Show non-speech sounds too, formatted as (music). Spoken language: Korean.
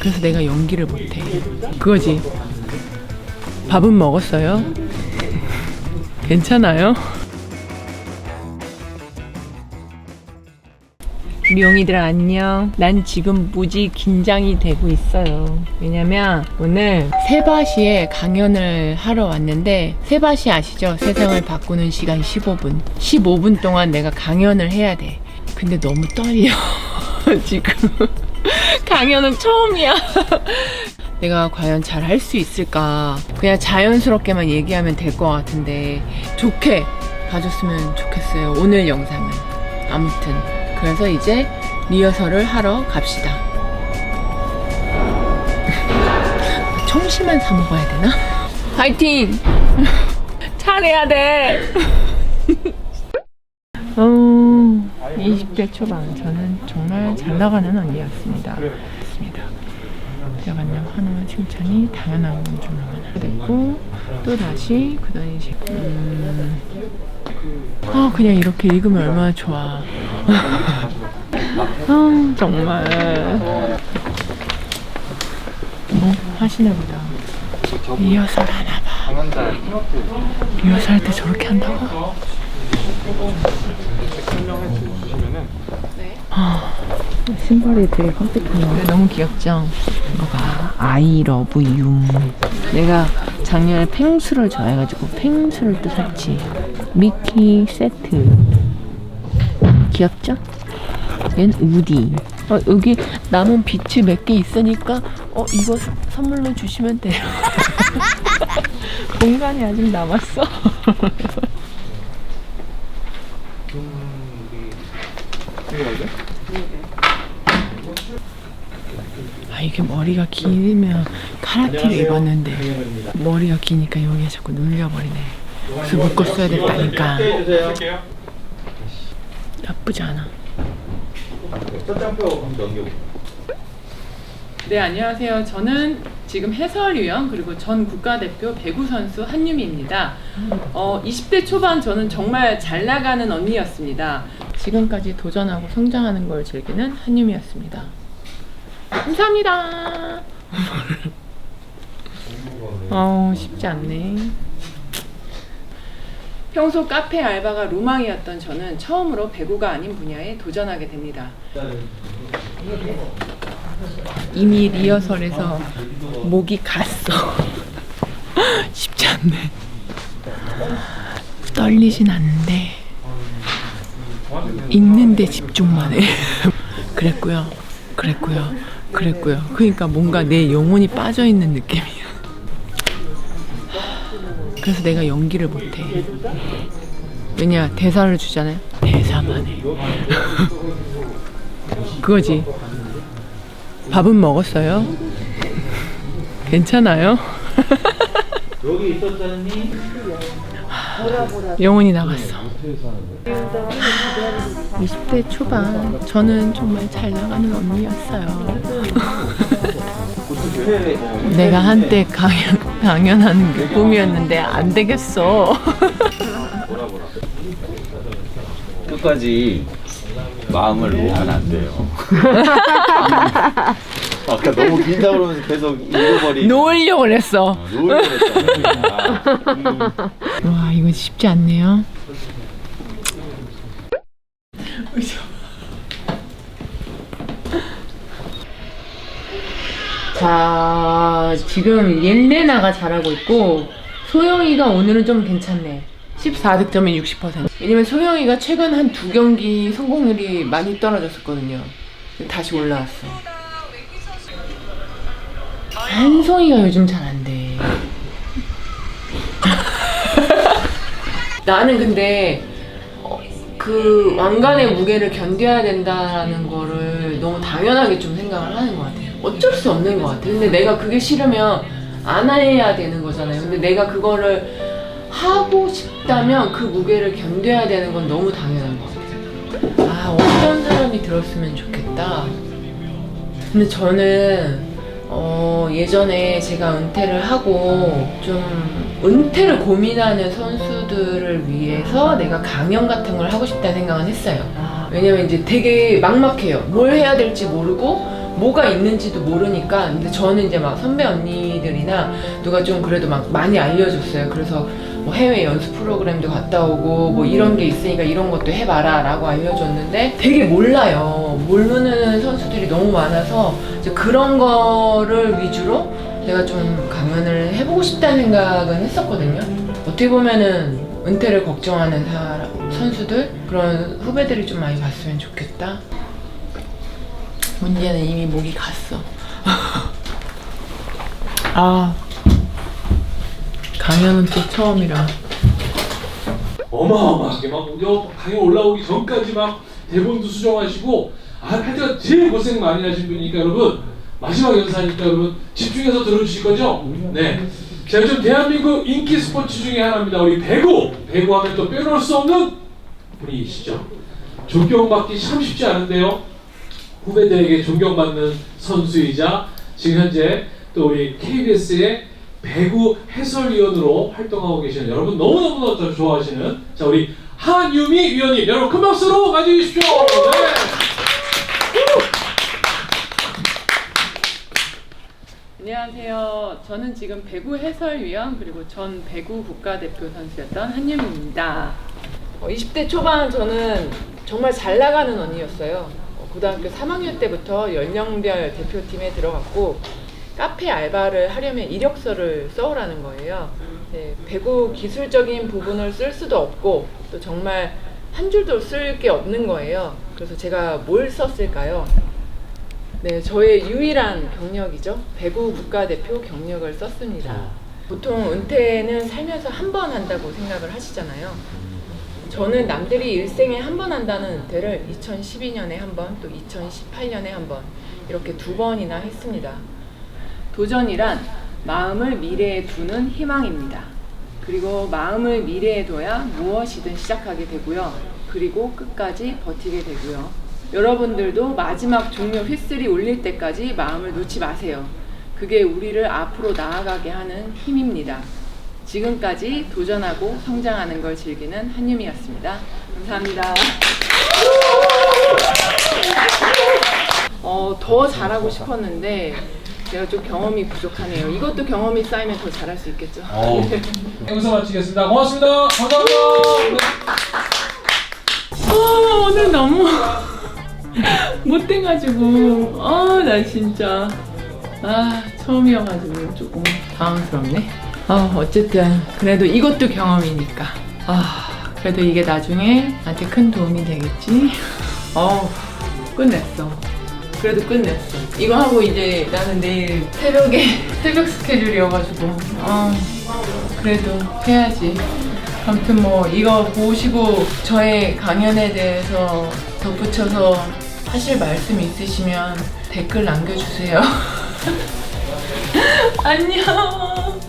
그래서 내가 연기를 못해. 그거지. 밥은 먹었어요? (laughs) 괜찮아요? 용이들 안녕. 난 지금 무지 긴장이 되고 있어요. 왜냐면 오늘 세바시에 강연을 하러 왔는데 세바시 아시죠? 세상을 바꾸는 시간 15분. 15분 동안 내가 강연을 해야 돼. 근데 너무 떨려. (laughs) 지금 강연은 처음이야. (laughs) 내가 과연 잘 할 수 있을까? 그냥 자연스럽게만 얘기하면 될 것 같은데 좋게 봐줬으면 좋겠어요. 오늘 영상은 아무튼 그래서 이제 리허설을 하러 갑시다. (laughs) 청심환 사 먹어야 되나? 파이팅! (laughs) 잘해야 돼. (laughs) 어, 20대 초반 저는 정말 잘 나가는 언니였습니다. 대관령 한우의 칭찬이 당연한 건줄 알아야 됐고 또 다시 그 다음에 이제 음, 아 그냥 이렇게 읽으면 얼마나 좋아. (laughs) 아 정말 뭐 하시나 보다. 리허설 하나 봐. 리허설 할 때 저렇게 한다고? 신발이 되게 컴팩트해요. 너무 귀엽죠? 이거 봐. I love you. 내가 작년에 펭수를 좋아해가지고 펭수를 또 샀지. 미키 세트. 귀엽죠? 얘는 우디. 어, 여기 남은 비츠 몇개 있으니까 어 이거 서- 선물로 주시면 돼요. (laughs) 공간이 아직 남았어. (laughs) 아 이게 머리가 길면 카라티를 입었는데 머리가 기니까 여기가 자꾸 눌려버리네. 그래서 묶었어야 됐다니까. 나쁘지 않아. 네 안녕하세요. 저는 지금 해설위원 그리고 전 국가대표 배구 선수 한유미입니다. 어, 20대 초반 저는 정말 잘 나가는 언니였습니다. 지금까지 도전하고 성장하는 걸 즐기는 한유미였습니다. 감사합니다. (laughs) 어 쉽지 않네. 평소 카페 알바가 로망이었던 저는 처음으로 배구가 아닌 분야에 도전하게 됩니다. 이미 리허설에서 목이 갔어. (laughs) 쉽지 않네. 떨리진 않는데 읽는데 집중만 해. (laughs) 그랬고요. 그랬고요. 그랬고요. 그러니까 뭔가 내 영혼이 빠져 있는 느낌이야. (sighs) 그래서 내가 연기를 못해. 왜냐 대사를 주잖아요. 대사만 해. (laughs) 그거지. 밥은 먹었어요? (laughs) 괜찮아요? 영혼이 나갔어. 20대 초반 저는 정말 잘 나가는 언니였어요. (laughs) 내가 한때 강연, 강연하는 게 꿈이었는데 안 되겠어. 끝까지 마음을 놓으면 안 돼요. (laughs) 아까 너무 긴장을 하면서 계속 읽어버리. 놓으려고 했어. 놓으려고 했잖아. 음. 와 이거 쉽지 않네요. 자 지금 옌레나가 잘하고 있고 소영이가 오늘은 좀 괜찮네. 14득점에 60%. 왜냐면 소영이가 최근 한 두 경기 성공률이 많이 떨어졌었거든요. 다시 올라왔어. 한송이가 요즘 잘 안 돼. (laughs) 나는 근데 어, 그 왕관의 무게를 견뎌야 된다는 거를 너무 당연하게 좀 생각을 하는 것 같아요. 어쩔 수 없는 것 같아요. 근데 내가 그게 싫으면 안 해야 되는 거잖아요. 근데 내가 그거를 하고 싶다면 그 무게를 견뎌야 되는 건 너무 당연한 것 같아요. 아, 어떤 사람이 들었으면 좋겠다. 근데 저는 어, 예전에 제가 은퇴를 하고 좀 은퇴를 고민하는 선수들을 위해서 내가 강연 같은 걸 하고 싶다는 생각은 했어요. 왜냐면 이제 되게 막막해요. 뭘 해야 될지 모르고 뭐가 있는지도 모르니까 근데 저는 이제 막 선배 언니들이나 누가 좀 그래도 막 많이 알려줬어요. 그래서 뭐 해외 연수 프로그램도 갔다 오고 뭐 이런 게 있으니까 이런 것도 해봐라 라고 알려줬는데 되게 몰라요. 모르는 선수들이 너무 많아서 이제 그런 거를 위주로 내가 좀 강연을 해보고 싶다는 생각은 했었거든요. 어떻게 보면은 은퇴를 걱정하는 사람, 선수들 그런 후배들이 좀 많이 봤으면 좋겠다. 문제는 이미 목이 갔어. 아 강연은 또 처음이라. 어마어마하게 막 여, 강연 올라오기 전까지 막 대본도 수정하시고 아 하여튼 제일 고생 많이 하신 분이니까 여러분 마지막 연사니까 여러분 집중해서 들어주실 거죠? 네. 자 요즘 대한민국 인기 스포츠 중에 하나입니다. 우리 배구 배구하면 또 빼놓을 수 없는 분이시죠. 존경받기 참 쉽지 않은데요. 후배들에게 존경받는 선수이자 지금 현재 또 우리 KBS의 배구 해설위원으로 활동하고 계시는 여러분 너무너무 좋아하시는 자 우리 한유미 위원님 여러분 큰 박수로 맞이해 주십시오. 네. 안녕하세요. 저는 지금 배구 해설위원 그리고 전 배구 국가대표 선수였던 한유미입니다. 20대 초반 저는 정말 잘 나가는 언니였어요. 어, 고등학교 3학년 때부터 연령별 대표팀에 들어갔고 카페 알바를 하려면 이력서를 써오라는 거예요. 네, 배구 기술적인 부분을 쓸 수도 없고 또 정말 한 줄도 쓸 게 없는 거예요. 그래서 제가 뭘 썼을까요? 네, 저의 유일한 경력이죠. 배구 국가대표 경력을 썼습니다. 보통 은퇴는 살면서 한 번 한다고 생각을 하시잖아요. 저는 남들이 일생에 한 번 한다는 은퇴를 2012년에 한 번, 또 2018년에 한 번, 이렇게 두 번이나 했습니다. 도전이란 마음을 미래에 두는 희망입니다. 그리고 마음을 미래에 둬야 무엇이든 시작하게 되고요. 그리고 끝까지 버티게 되고요. 여러분들도 마지막 종료 휘슬이 울릴 때까지 마음을 놓지 마세요. 그게 우리를 앞으로 나아가게 하는 힘입니다. 지금까지 도전하고 성장하는 걸 즐기는 한유미였습니다. 감사합니다. 어, 더 잘하고 싶었는데 제가 좀 경험이 부족하네요. 이것도 경험이 쌓이면 더 잘할 수 있겠죠. (laughs) 여기서 마치겠습니다. 고맙습니다. 감사합니다. 네. 아, 오늘 너무 (laughs) 못돼가지고 아 나 진짜 아 처음이어가지고 조금 당황스럽네. 아 어쨌든 그래도 이것도 경험이니까 아 그래도 이게 나중에 나한테 큰 도움이 되겠지. 어 끝냈어. 그래도 끝냈어. 이거 하고 이제 나는 내일 새벽에 (laughs) 새벽 스케줄이어가지고 아 그래도 해야지. 아무튼 뭐 이거 보시고 저의 강연에 대해서 덧붙여서 하실 말씀 있으시면 댓글 남겨주세요. (laughs) 안녕.